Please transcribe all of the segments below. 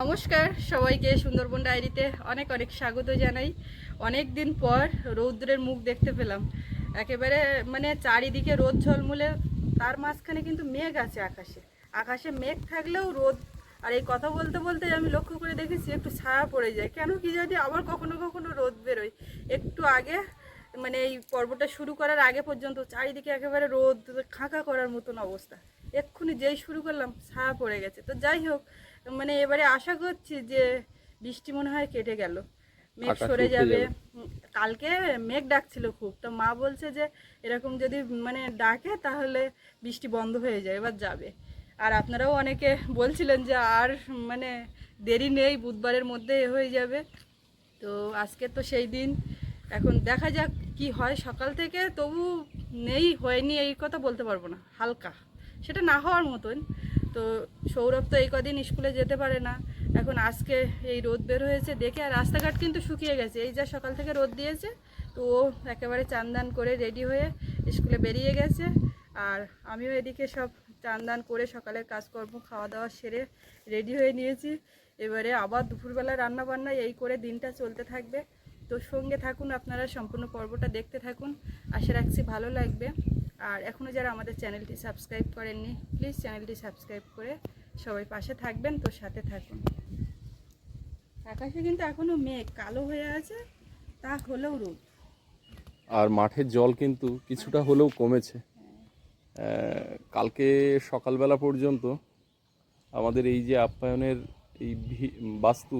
নমস্কার, সবাইকে সুন্দরবন ডায়েরিতে অনেক অনেক স্বাগত জানাই। অনেক দিন পর রৌদ্রের মুখ দেখতে পেলাম। একেবারে মানে চারিদিকে রোদ ঝলমলে, তার মাঝখানে কিন্তু মেঘ আছে আকাশে। আকাশে মেঘ থাকলেও রোদ, আর এই কথা বলতে বলতে আমি লক্ষ্য করে দেখেছি একটু ছায়া পড়ে যায়। কেন কি জানি আবার কখনো কখনো রোদ বেরোয়। একটু আগে মানে এই পর্বটা শুরু করার আগে পর্যন্ত চারিদিকে একেবারে রোদ, খাঁকা করার মতন অবস্থা। এক্ষুনি যেই শুরু করলাম, ছায়া পড়ে গেছে। তো যাই হোক মানে এবারে আশা করছি যে বৃষ্টি মনে হয় কেটে গেল। মেঘ সরে যাবে। যাবে। কালকে মেঘ ডাকছিল খুব। তো মা বলছে যে এরকম যদি মানে ডাকে তাহলে বৃষ্টি বন্ধ হয়ে যায় এবার যাবে। আর আপনারাও অনেকে বলছিলেন যে আর মানে দেরি নেই বুধবারের মধ্যে এ হয়ে যাবে। তো আজকে তো সেই দিন। এখন দেখা যাক কি হয়। সকাল থেকে তবু নেই হয়নি এই কথা বলতে পারব না হালকা। সেটা না হওয়ার মতন। তো সৌরভ তো এই কদিন স্কুলে যেতে পারে না। এখন আজকে এই রোদ বের হয়েছে দেখে, আর রাস্তাঘাট কিন্তু শুকিয়ে গেছে। এই যা সকাল থেকে রোদ দিয়েছে, তো ও একেবারে চান্দান করে রেডি হয়ে স্কুলে বেরিয়ে গেছে। আর আমিও এদিকে সব চান্দান করে সকালের কাজকর্ম খাওয়া দাওয়া সেরে রেডি হয়ে নিয়েছি। এবারে আবার দুপুরবেলা রান্না বান্না এই করে দিনটা চলতে থাকবে। তো সঙ্গে থাকুন, আপনারা সম্পূর্ণ পর্বটা দেখতে থাকুন। আশা রাখছি ভালো লাগবে। আর এখনও যারা আমাদের চ্যানেলটি সাবস্ক্রাইব করেননি প্লিজ চ্যানেলটি সাবস্ক্রাইব করে সবাই পাশে থাকবেন, তো সাথে থাকুন। আকাশে কিন্তু এখনও মেঘ, কালো হয়ে আছে, তা হলেও রোদ। আর মাঠের জল কিন্তু কিছুটা হলেও কমেছে। কালকে সকালবেলা পর্যন্ত আমাদের এই যে আপ্যায়নের এই বাস্তু,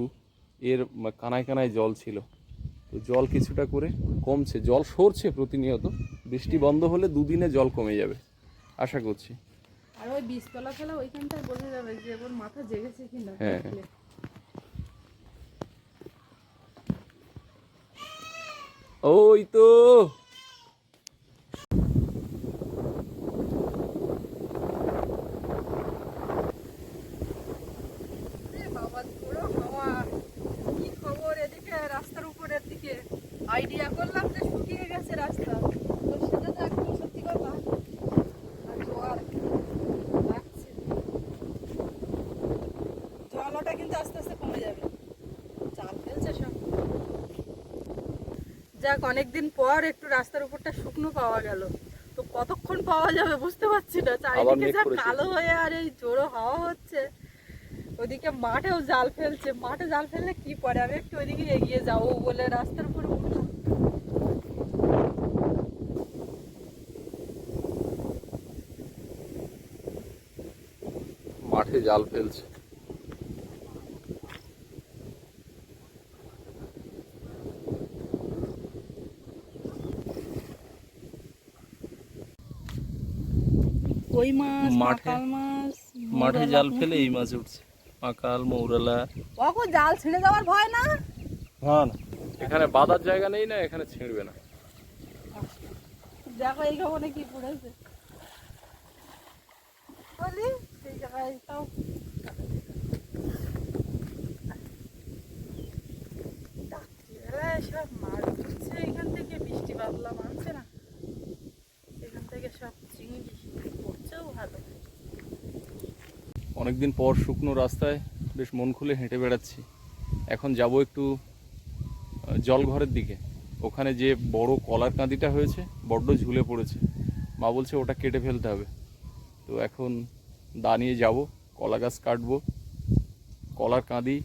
এর কানায় কানায় জল ছিল। তো জল কিছুটা করে কমছে। জল সরছে প্রতিনিয়ত। বৃষ্টি বন্ধ হলে দুদিনে জল কমে যাবে আশা করছি। আর ওই বীজতলা ফেলা ওইখানটায় বোঝা যাবে যে ওর মাথা জেগেছে কিনা। হ্যাঁ। ওই তো এ বাবা পুরো হাওয়া কি খবর এদিকে রাস্তার উপরের দিকে আইডিয়া করলাম যে শুকিয়ে গেছে রাস্তা তো সেটা তো একদম সত্যি কথা আর জোয়ার লাগছে জলটা কিন্তু আস্তে আস্তে কমে যাবে চাল ফেলছে সব যাক অনেকদিন পর একটু রাস্তার উপরটা শুকনো পাওয়া গেল। তো কতক্ষণ পাওয়া যাবে বুঝতে পারছি না। চারিদিকে যা কালো হয়ে আর এই জোরো হাওয়া হচ্ছে ওদিকে মাঠেও জাল ফেলছে। মাঠে জাল ফেললে কি পরে? আমি একটু ওইদিকে এগিয়ে যাব বলে রাস্তার উপর উঠলাম। মাঠে জাল ফেলছে। কই মাছ মাঠে- মাকাল মাছ মাঠে জাল ফেলে এই মাছ উঠছে। মাকাল মৌরালা। ওগো জাল ছিঁড়ে যাওয়ার ভয় না? হ্যাঁ না। এখানে বাঁধার জায়গা নেই না এখানে ছিঁড়বে না। দেখো এই খবরে কি পড়েছে। বলি সেই জায়গায় তাও। সব মাছ উঠছে এখান থেকে বৃষ্টি বাদলা মানছে না এখান থেকে সব চিংড়ি পড়ছেও ভালো অনেকদিন পর শুকনো রাস্তায় বেশ মন খুলে হেঁটে বেড়াচ্ছি। এখন যাব একটু জলঘরের দিকে। ওখানে যে বড় কলার কাঁদিটা হয়েছে, বড্ড ঝুলে পড়েছে। মা বলছে ওটা কেটে ফেলতে হবে। তো এখন দা নিয়ে যাব, কলা গাছ কাটবো, কলার কাঁদি,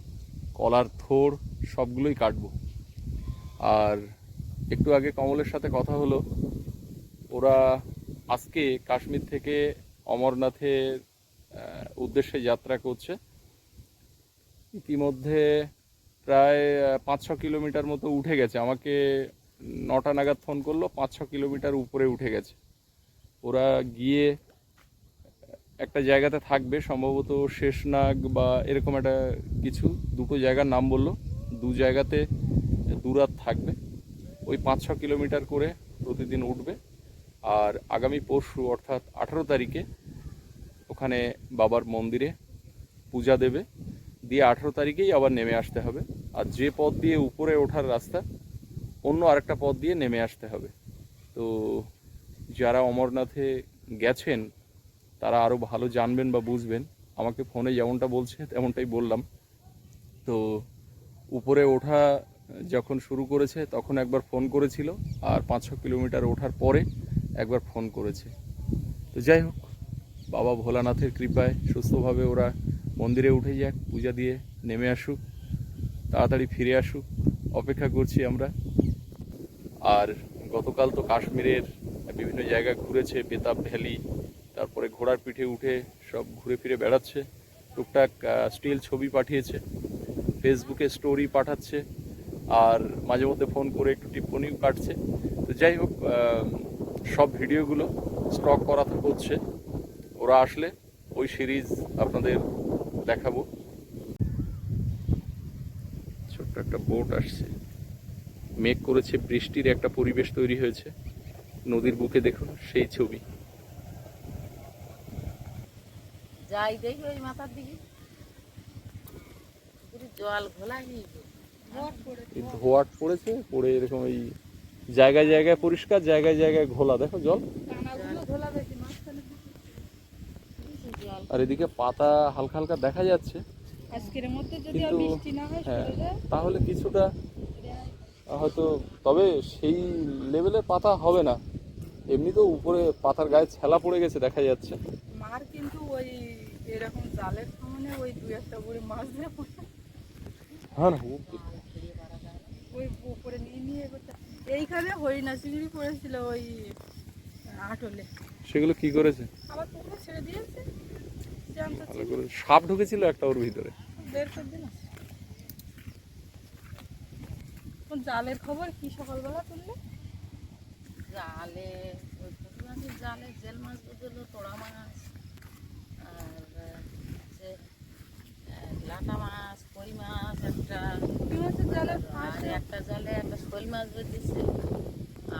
কলার থোড়, সবগুলোই কাটবো। আর একটু আগে কমলের সাথে কথা হলো, ওরা আজকে কাশ্মীর থেকে অমরনাথের উদ্দেশ্যে যাত্রা করছে। ইতিমধ্যে প্রায় পাঁচ ছ কিলোমিটার মতো উঠে গেছে। আমাকে নটা নাগাদ ফোন করল পাঁচ ছ কিলোমিটার উপরে উঠে গেছে। ওরা গিয়ে একটা জায়গাতে থাকবে, সম্ভবত শেষনাগ বা এরকম একটা কিছু, দুটো জায়গার নাম বলল। দু জায়গাতে দুরাত থাকবে। ওই পাঁচ ছ কিলোমিটার করে প্রতিদিন উঠবে। আর আগামী পরশু, অর্থাৎ আঠারো তারিখে ওখানে বাবার মন্দিরে পূজা দেবে। দিয়ে আঠারো তারিখেই আবার নেমে আসতে হবে। আর যে পথ দিয়ে উপরে ওঠার রাস্তা, অন্য আরেকটা পথ দিয়ে নেমে আসতে হবে। তো যারা অমরনাথে গেছেন, তারা আরও ভালো জানবেন বা বুঝবেন। আমাকে ফোনে যেমনটা বলছে, তেমনটাই বললাম। তো উপরে ওঠা যখন শুরু করেছে, তখন একবার ফোন করেছিল। আর পাঁচ ছ কিলোমিটার ওঠার পরে একবার ফোন করেছে। তো যাই হোক বাবা ভোলানাথের কৃপায় সুস্থভাবে ওরা মন্দিরে উঠে যাক, পূজা দিয়ে নেমে আসুক, তাড়াতাড়ি ফিরে আসুক, অপেক্ষা করছি আমরা। আর গতকাল তো কাশ্মীরের বিভিন্ন জায়গা ঘুরেছে, বেতাব ভ্যালি, তারপরে ঘোড়ার পিঠে উঠে সব ঘুরে ফিরে বেড়াচ্ছে। টুকটাক স্টিল ছবি পাঠিয়েছে, ফেসবুকে স্টোরি পাঠাচ্ছে, আর মাঝে মধ্যে ফোন করে একটু টিপ্পনিও কাটছে। তো যাই হোক সব ভিডিওগুলো স্টক করা হচ্ছে। ওরা আসলে ওই সিরিজ আপনাদের দেখাবো। ছোট্ট একটা বোট আসছে। মেঘ করেছে বৃষ্টির একটা পরিবেশ তৈরি হয়েছে। নদীর বুকে দেখুন সেই ছবি। যাই দেখি ওই মাথার দিকে। জল ঘোলা ধোয়াট পড়েছে পড়ে এরকম ওই জায়গায় জায়গায় পরিষ্কার জায়গায় জায়গায় ঘোলা। দেখো জল। আর এদিকে পাতা হালকা হালকা দেখা যাচ্ছে। আজকের মধ্যে যদি আর বৃষ্টি না হয় হ্যাঁ তাহলে কিছুটা হয়তো তবে সেই লেভেলে পাতা হবে না। এমনি তো উপরে পাতার গায়ে ছেলা পড়ে গেছে দেখা যাচ্ছে। মার কিন্তু ওই এরকম জালের সামনে ওই দু একটা করে মাছ দিয়ে পড়ে। হ্যাঁ না ওই উপরে নিয়ে নিয়ে এইখানে হরিণা চিংড়ি পড়েছিল ওই আটলে। সেগুলো কি করেছে? আবার পুকুরে ছেড়ে দিয়েছে। ভালো করে সাপ ঢুকেছিল একটা ওর ভিতরে। বের করে দিন জালের খবর কি সকালবেলা তুললে? জালে জালে জেল মাছ বুঝলো তোড়া মাছ আর হচ্ছে লাটা মাছ কই মাছ একটা আর একটা জালে একটা শোল মাছ বেঁধেছে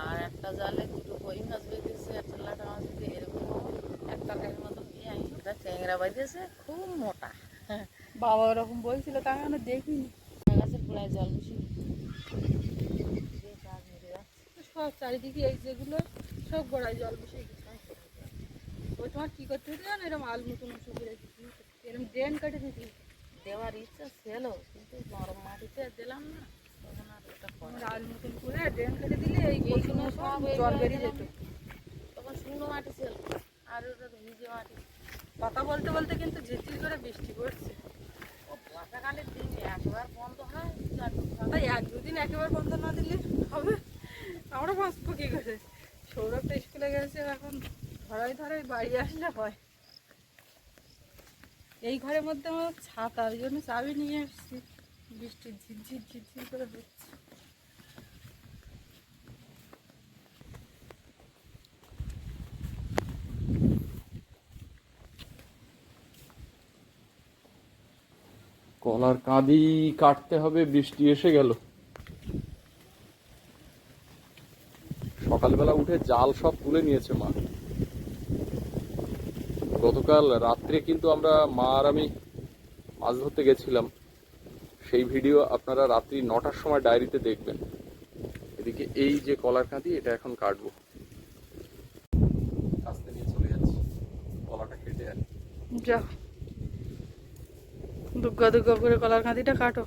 আর একটা জালে দুটো কই মাছ বেঁধেছে একটা লাটা মাছ বেঁধে এরকম একটা মতো একটা ট্যাংরা বাঁধেছে খুব মোটা। বাবা ওরকম বলছিল তা আমি দেখিনি। গাছের গোড়ায় জল মেরে সব চারিদিকে এই যেগুলো সব গোড়ায় জল বসে ওই তোমার কি করতে হতো জানো? এরকম আল মতন উঁচু করে দিতি এরকম ড্রেন কেটে দিতি দেওয়ার ইচ্ছা ছিল কিন্তু নরম মাটিতে দিলাম না। আল মতন করে ড্রেন কেটে দিলে এই এইগুলো সব সব জল বেরিয়ে যেত। তখন শুকনো মাটি ছিল আর ওটা ভিজে মাটি। কথা বলতে বলতে কিন্তু ঝিরঝির করে বৃষ্টি পড়ছে। বর্ষাকালের বন্ধ হয় এক একেবারে বন্ধ না দিলে হবে? আমরা কি করে? সৌরভটা স্কুলে গেছে, এখন বাড়ি আসলে এই ঘরের মধ্যে আমার ছাতা ওই জন্য চাবি নিয়ে এসেছি বৃষ্টি ঝিরঝির ঝিরঝির করে হচ্ছে। কলার কাঁদি কাটতে হবে, বৃষ্টি এসে গেল। সকালবেলা উঠে জাল সব তুলে নিয়েছে মা। গতকাল রাত্রে কিন্তু আমরা মা আর আমি মাছ ধরতে গেছিলাম। সেই ভিডিও আপনারা রাত্রি নটার সময় ডায়েরিতে দেখবেন। এদিকে এই যে কলার কাঁদি এটা এখন কাটবো। আস্তে নিয়ে চলে যাচ্ছি। কলাটা কেটে আর যাও দুগ্গা দুগ্গা করে কলার কাঁদিটা কাটো।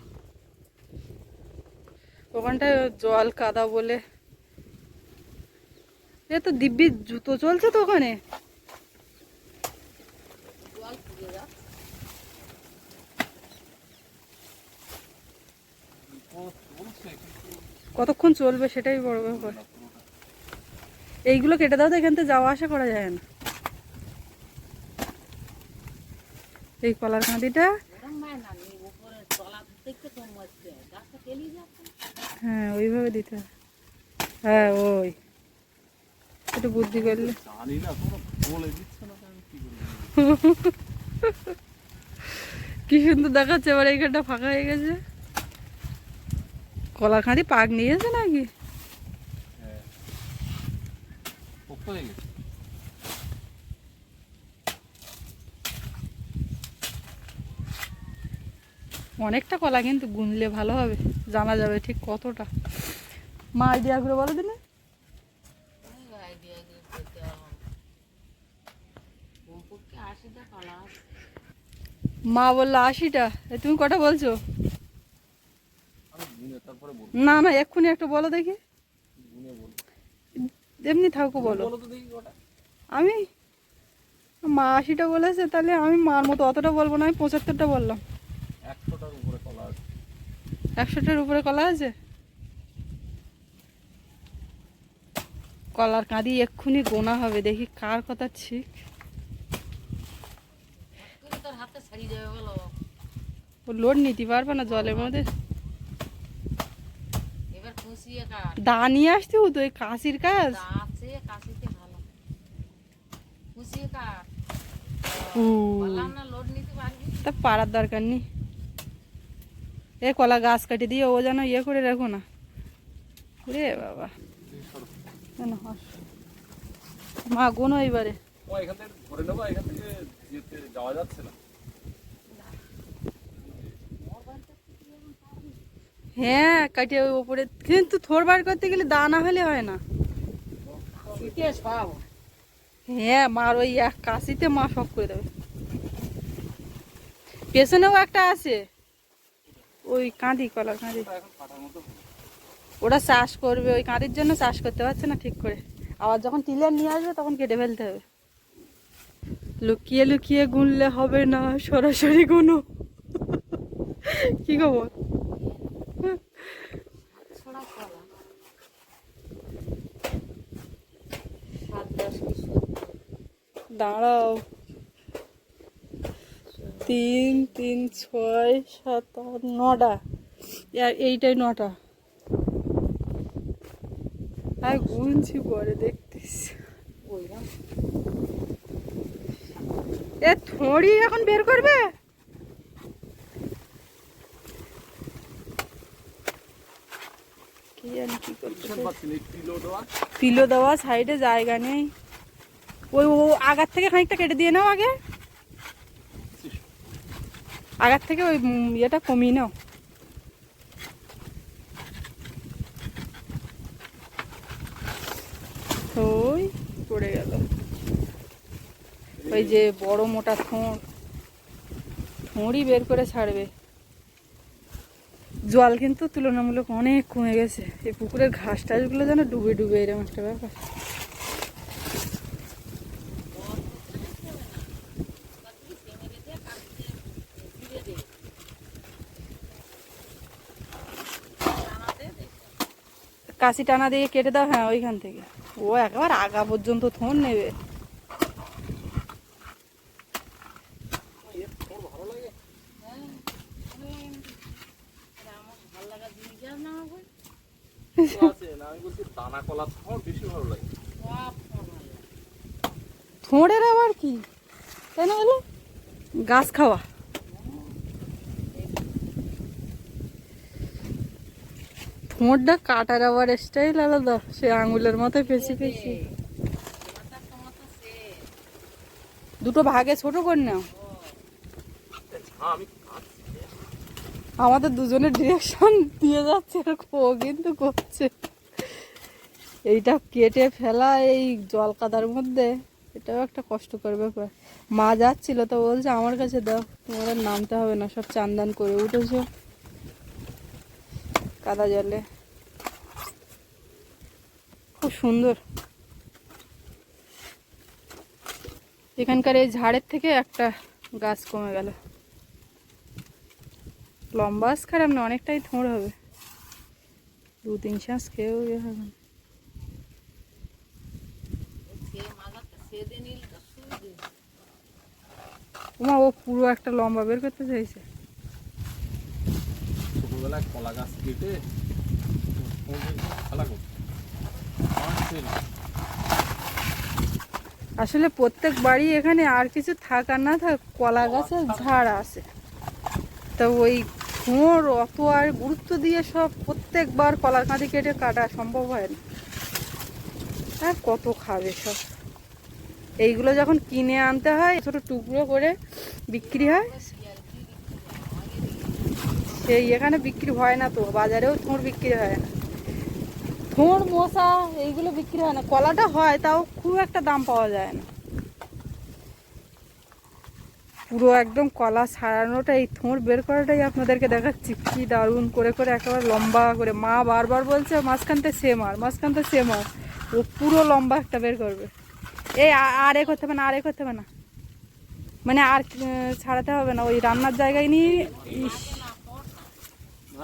ওখানটায় জল কাদা বলে। এ তো দিব্যি জুতো চলছে তো ওখানে। কতক্ষণ চলবে সেটাই বড় ব্যাপার। এইগুলো কেটে দাও তো, এখান থেকে যাওয়া আসা করা যায় না। এই কলার কাঁদিটা এরকম হয় না নি উপরে তলা থেকে তো মরছে গাছটা পেলিয়ে যাচ্ছে হ্যাঁ ওইভাবে দিতে হবে। হ্যাঁ ওই। একটু বুদ্ধি করলে। কি সুন্দর দেখাচ্ছে এবার এইখানটা ফাঁকা হয়ে গেছে। কলার কাঁদি পাক নিয়েছে নাকি? হ্যাঁ পোক্ত হয়ে গেছে অনেকটা কলা কিন্তু গুনলে ভালো হবে, জানা যাবে ঠিক কতটা। মা আইডিয়া করে বলো দিনে। মা বলল আশিটা তুমি কটা বলছো? না না, এক্ষুনি একটা বলো দেখি। এমনি থাকো বলো। আমি? মা আশিটা বলেছে, তাহলে আমি মার মতো অতটা বলব না, আমি পঁচাত্তরটা বললাম। একশোটার উপরে কলা আছে। একশোটার উপরে কলা আছে? কলার কাঁদি এক্ষুনি গোনা হবে দেখি কার কথা ঠিক। ও লোড নিতে পারবে না জলের মধ্যে? দা নিয়ে আসতে হতো ওই কাশির কাজ? তা আছে কাশিতে ভালো। এ কলা গাছ কাটি দিয়ে ও যেন ইয়ে করে রাখো না। রে বাবা। কেন হাস মা গোনো এবারে। ও এখান থেকে ধরে নেব এখান থেকে যেতে যাওয়া যাচ্ছে না। হ্যাঁ কাটিয়ে ওই ওপরে। কিন্তু থোর বার করতে গেলে দানা হলে হয় না। হ্যাঁ মার ওই এক কাশিতে মা সব করে দেবে। পেছনেও একটা আছে। ওই কাঁদি কলার কাঁদি ওরা চাষ করবে, ওই কাঁদির জন্য চাষ করতে পারছে না ঠিক করে। আবার যখন টিলার নিয়ে আসবে, তখন কেটে ফেলতে হবে। লুকিয়ে লুকিয়ে গুনলে হবে না, সরাসরি গুনো। কি খবর? কলা দাঁড়াও। তিন তিন ছয় সাত আট নটা। এ- এইটাই নটা। আর গুনছি পরে দেখতেছি। এ থড়ি এখন বের করবে? পিলো দেওয়া সাইডে জায়গা নেই। ওই ও আগার থেকে খানিকটা কেটে দিয়ে নাও আগে। আগার থেকে ওই ইয়েটা কমিয়ে নাও। ওই পড়ে গেল। ওই যে বড় মোটা থোঁড় থোঁড়ই বের করে ছাড়বে। জল কিন্তু তুলনামূলক অনেক কমে গেছে। এই পুকুরের ঘাস টাসগুলো যেন ডুবে ডুবে এরকম একটা ব্যাপার। কাশি টানা দিয়ে কেটে দাও হ্যাঁ ওইখান থেকে। ও একবার আগা পর্যন্ত থোন নেবে। থোঁড়ের আবার কি? তাই না বলো গাছ খাওয়া। থোঁড়টা কাটার আবার স্টাইল আলাদা। সে আঙুলের মতো পেছি পেছি দুটো ভাগে ছোট করে নাও। আমাদের দুজনের ডিরেকশন দিয়ে যাচ্ছে ও কিন্তু করছে। এইটা কেটে ফেলা এই জল কাদার মধ্যে। এটাও একটা কষ্টকর ব্যাপার। মা যাচ্ছিল তো বলছে, আমার কাছে দাও তোমার নামতে হবে না, সব চান্দান করে উঠেছো। কাদা জলে। খুব সুন্দর। এখানকার এই ঝাড়ের থেকে একটা গাছ কমে গেল। লম্বা গাছ খারাপ না, অনেকটাই থোঁড় হবে। দু তিন শ্বাস খেয়েও ইয়ে হবে না। ও পুরো একটা লম্বা বের করতে চাইছে। ছোটবেলায় কলা গাছ কেটে খেলা আসলে প্রত্যেক বাড়ি এখানে আর কিছু থাক না থাক, কলা গাছের ঝাড় আছে। তা ওই থোঁড় অত আর গুরুত্ব দিয়ে সব প্রত্যেকবার কলার কাঁদি কেটে কাটা সম্ভব হয় না। হ্যাঁ কত খাবে সব। এইগুলো যখন কিনে আনতে হয়, ছোট টুকরো করে বিক্রি হয় সেই এখানে বিক্রি হয় না তো, বাজারেও থোঁড় বিক্রি হয়। না থোঁড়, মশা, এইগুলো বিক্রি হয় না। কলাটা হয়, তাও খুব একটা দাম পাওয়া যায় না। পুরো একদম কলা ছাড়ানোটা, এই থোঁড় বের করাটাই আপনাদেরকে দেখাচ্ছি। কি দারুণ করে করে একেবারে লম্বা করে। মা বারবার বলছে মাঝখানতে সে মার মাঝখানতে সে মার ও পুরো লম্বা একটা বের করবে। এই আর এ করতে হবে না, আর এ করতে হবে না। মানে আর ছাড়াতে হবে না। ওই রান্নার জায়গায় নিয়ে, ইস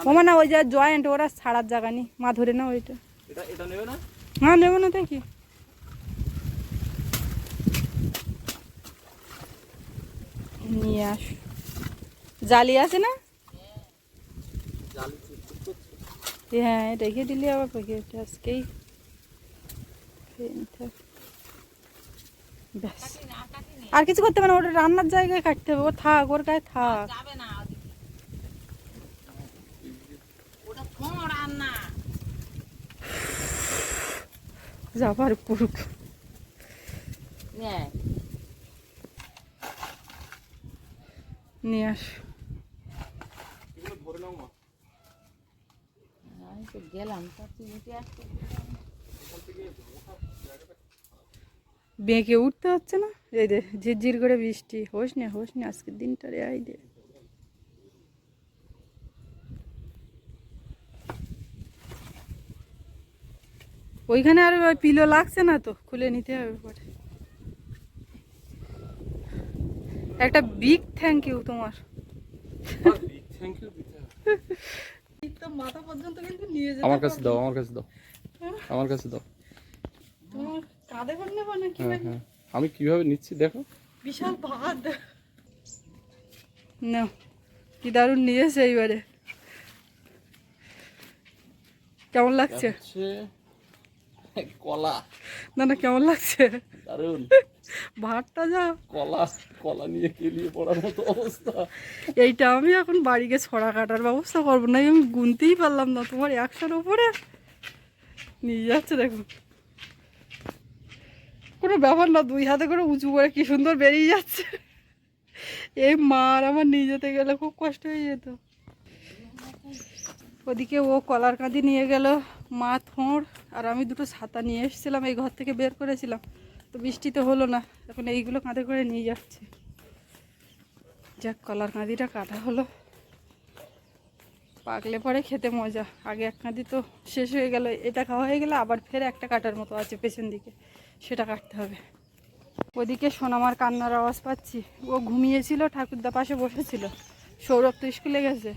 ওমা না ওই যে জয়েন্ট ওরা ছাড়ার জায়গা নেই। মা ধরে না ওইটা। এটা এটা নেবে না? হ্যাঁ নেব না দেখি। নিয়ে আস। জালি আছে না? হ্যাঁ রেখে দিলি আবার প্যাকেট আজকেই। ব্যাস। আর কিছু করতে হবে না ওটা রান্নার জায়গায় কাটতে হবে ও থাক ওর গায়ে থাক যাবে না ওদিকে। ওটা ফোঁড় আর না যাবার পুরুক নেয় নিয়ে আস। গেলাম বেঁকে উঠতে হচ্ছে না? এই দে ঝিরঝির করে বৃষ্টি। হোস না হোস না আজকের দিনটা রে আই দে। ওইখানে আর ওই পিলো লাগছে না তো খুলে নিতে হবে পরে। একটা বিগ থ্যাংক ইউ তোমার। থ্যাংক ইউ তো মাথা পর্যন্ত কিন্তু নিয়ে আমার কাছে দাও আমার কাছে দাও। আমার কাছে দাও। হ্যাঁ হ্যাঁ। আমি কীভাবে নিচ্ছি দেখো। বিশাল ভাত। না কি দারুণ নিয়েছে এইবারে। কেমন লাগছে? কলা। না না কেমন লাগছে? দারুণ ভাতটা যা। কলা কলা নিয়ে কেলিয়ে পড়ার মতো অবস্থা? এইটা আমি এখন বাড়ি গিয়ে ছড়া কাটার ব্যবস্থা করব না আমি গুনতেই পারলাম না তোমার একশোর উপরে। নিয়ে যাচ্ছে দেখুন কোনো ব্যাপার না দুই হাতে করে উঁচু করে কি সুন্দর বেরিয়ে যাচ্ছে। এই মার আমার নিয়ে যেতে গেলে খুব কষ্ট হয়ে যেত। ওদিকে ও কলার কাঁদি নিয়ে গেল। মা থোঁড় আর আমি দুটো ছাতা নিয়ে এসেছিলাম, এই ঘর থেকে বের করেছিলাম। তো বৃষ্টিতে হলো না, এখন এইগুলো কাঁধে করে নিয়ে যাচ্ছে। যাক, কলার কাঁদিটা কাটা হলো। পাকলে পরে খেতে মজা। আগে এক কাঁদি তো শেষ হয়ে গেল, এটা খাওয়া হয়ে গেলে আবার ফের একটা কাটার মতো আছে পেছন দিকে, সেটা কাটতে হবে। ওদিকে সোনামার কান্নার আওয়াজ পাচ্ছি। ও ঘুমিয়েছিল, ঠাকুরদা পাশে বসেছিল। সৌরভ তো স্কুলে গেছে।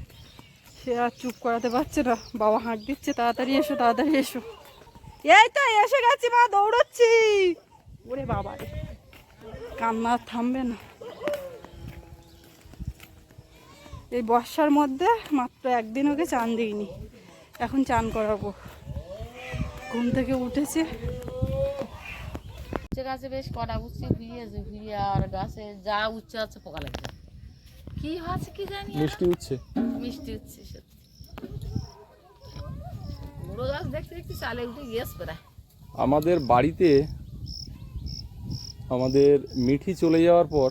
সে আর চুপ করাতে পারছে না। বাবা হাঁক দিচ্ছে, তাড়াতাড়ি এসো তাড়াতাড়ি এসো। এই তো, এসে গেছি মা, দৌড়চ্ছি। ওরে বাবা রে, কান্না থামবে না। এই বর্ষার মধ্যে মাত্র একদিন ওকে চান দিইনি। এখন চান করাবো। ঘুম থেকে উঠেছে। গাছে বেশ কটা উচ্ছে ঘুরিয়েছে ঘুরিয়ে আর গাছে যা উচ্ছে আছে পোকা লাগছে। কি হচ্ছে কি জানি মিষ্টি উঠছে মিষ্টি উচ্ছে সত্যি। বড় গাছ দেখতে দেখতে চালে উঠে প্রায়। আমাদের বাড়িতে আমাদের মিঠি চলে যাওয়ার পর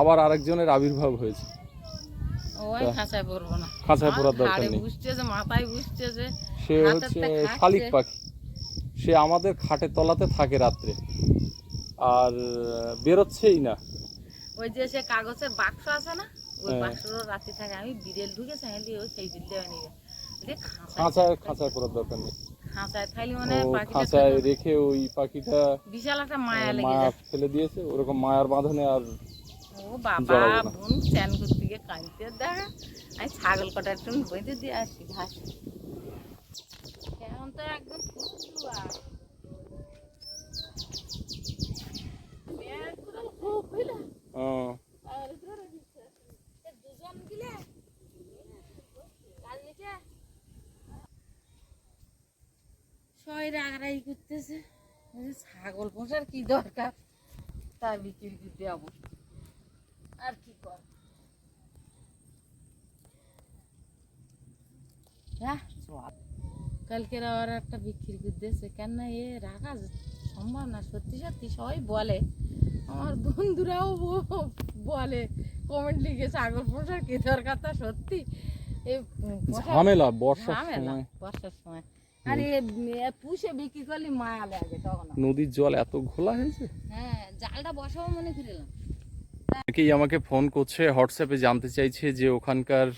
আবার আরেকজনের আবির্ভাব হয়েছে। ওই খাঁচায় পড়ব না। খাঁচায় পড়ার দরকার নেই। বুঝতেছে মাথায় বুঝতেছে সে হচ্ছে শালিক পাখি। সে আমাদের খাটের তলাতে থাকে রাত্রে। আর বেরোচ্ছেই না। ওই যে সে কাগজের বাক্স আছে না ওই হ্যাঁ। রাতে থাকে। আমি বিড়েল ঢুকেছে হ্যাঁ ওই সেই বিড়লে নিবে খাঁচায় খাঁচায় পড়ার দরকার নেই। খাঁচায় থাইলে মানে খাঁচায় রেখে ওই পাখিটা বিশাল একটা মায়া লেগে মায়া ফেলে দিয়েছে। ওরকম মায়ার বাঁধনে আর ও বাবা বোন স্নান করতে গিয়ে কাঁদতে দেখা। আমি ছাগল কটা একটু বইতে দিয়ে আসি ঘাস। এখন তো একদম পুরো ছাগল পোষার কি দরকার? তাই বিক্রি করতে যাব। আর কি কর? হ্যাঁ? কালকের আবার একটা বিক্রি করতেছে। কেন না এ রাখা সম্ভব না, সত্যি সত্যি সবাই বলে। আমার বন্ধুরাও বলে কমেন্ট লিখে ছাগল পোষার কি দরকার তা সত্যি? ঝামেলা বর্ষার সময়। বর্ষার সময়। আর পুষে বিক্রি করলে মায়া লাগে তখন। নদীর জল এত ঘোলা হয়েছে? হ্যাঁ জালটা বসাবো মনে অনেকেই আমাকে ফোন করছে হোয়াটসঅ্যাপে জানতে চাইছে যে ওখানকার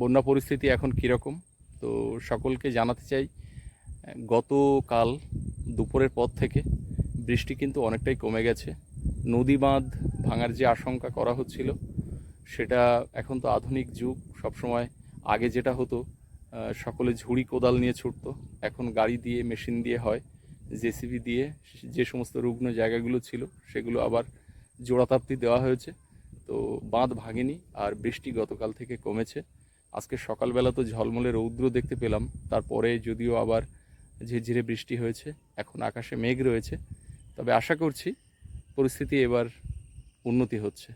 বন্যা পরিস্থিতি এখন কীরকম। তো সকলকে জানাতে চাই গতকাল দুপুরের পর থেকে বৃষ্টি কিন্তু অনেকটাই কমে গেছে। নদী বাঁধ ভাঙার যে আশঙ্কা করা হচ্ছিল, সেটা এখন তো আধুনিক যুগ। সবসময় আগে যেটা হতো সকলে ঝুড়ি কোদাল নিয়ে ছুটতো। এখন গাড়ি দিয়ে, মেশিন দিয়ে হয়, জেসিবি দিয়ে, যে সমস্ত রুগ্ন জায়গাগুলো ছিল, সেগুলো আবার জোড়াতাপ্তি দেওয়া হয়েছে। তো বাঁধ ভাঙেনি আর বৃষ্টি গতকাল থেকে কমেছে। আজকে সকালবেলা তো ঝলমলে রৌদ্র দেখতে পেলাম। তারপরে যদিও আবার ঝিরঝিরে বৃষ্টি হয়েছে, এখন আকাশে মেঘ রয়েছে। তবে আশা করছি পরিস্থিতি এবার উন্নতি হচ্ছে।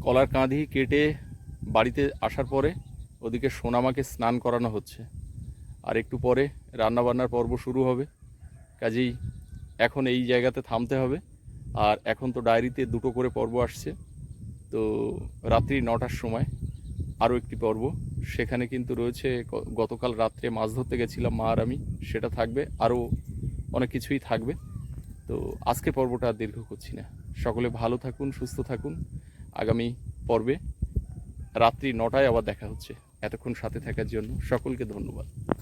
কলার কাঁধি কেটে বাড়িতে আসার পরে ওদিকে সোনামাকে স্নান করানো হচ্ছে। আর একটু পরে রান্নাবান্নার পর্ব শুরু হবে। কাজেই এখন এই জায়গাতে থামতে হবে। আর এখন তো ডায়েরিতে দুটো করে পর্ব আসছে। তো রাত্রি নটার সময় আরও একটি পর্ব। সেখানে কিন্তু রয়েছে গতকাল রাত্রে মাছ ধরতে গেছিলাম মা আর আমি। সেটা থাকবে। আরও অনেক কিছুই থাকবে। তো আজকে পর্বটা আর দীর্ঘ করছি না। সকলে ভালো থাকুন, সুস্থ থাকুন। আগামী পর্বে রাত্রি নটায় আবার দেখা হচ্ছে। এতক্ষণ সাথে থাকার জন্য সকলকে ধন্যবাদ।